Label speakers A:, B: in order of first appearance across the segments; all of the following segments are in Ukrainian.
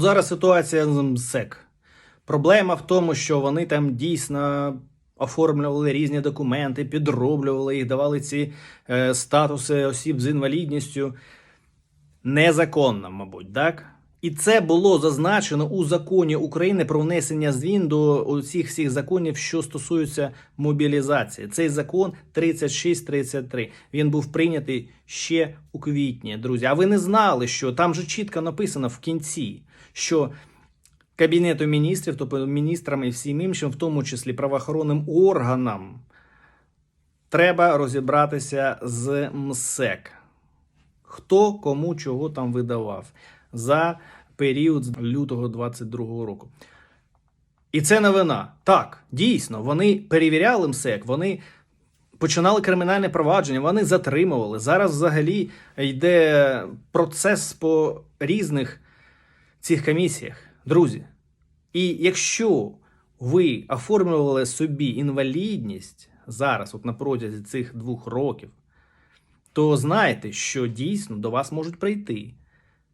A: Зараз ситуація з МСЕК. Проблема в тому, що вони там дійсно оформлювали різні документи, підроблювали їх, давали ці е, статуси осіб з інвалідністю незаконно, мабуть, так? І це було зазначено у законі України про внесення змін до усіх всіх законів, що стосуються мобілізації. Цей закон 3633. Він був прийнятий ще у квітні, друзі. А ви не знали, що там же чітко написано в кінці, що Кабінету міністрів, тобто міністрам і всім іншим, в тому числі правоохоронним органам, треба розібратися з МСЕК. Хто кому чого там видавав за період з лютого 22 року. І це новина. Так, дійсно, вони перевіряли МСЕК, вони починали кримінальне провадження, вони затримували. Зараз взагалі йде процес по різних цих комісіях. Друзі. І якщо ви оформлювали собі інвалідність зараз, от на протязі цих двох років, то знайте, що дійсно до вас можуть прийти,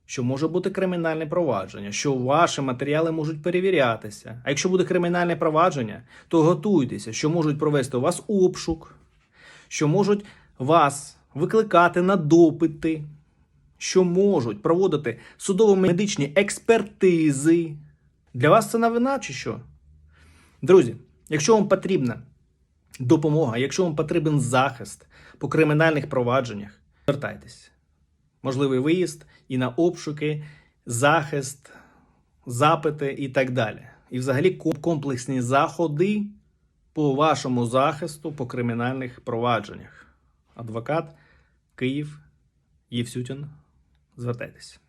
A: що може бути кримінальне провадження, що ваші матеріали можуть перевірятися. А якщо буде кримінальне провадження, то готуйтеся, що можуть провести у вас обшук, що можуть вас викликати на допити, що можуть проводити судово-медичні експертизи. Для вас це новина чи що? Друзі, якщо вам потрібна допомога, якщо вам потрібен захист по кримінальних провадженнях, звертайтесь. Можливий виїзд і на обшуки, захист, запити і так далі. І взагалі комплексні заходи по вашому захисту по кримінальних провадженнях. Адвокат Київ Євсютін. Звертайтесь.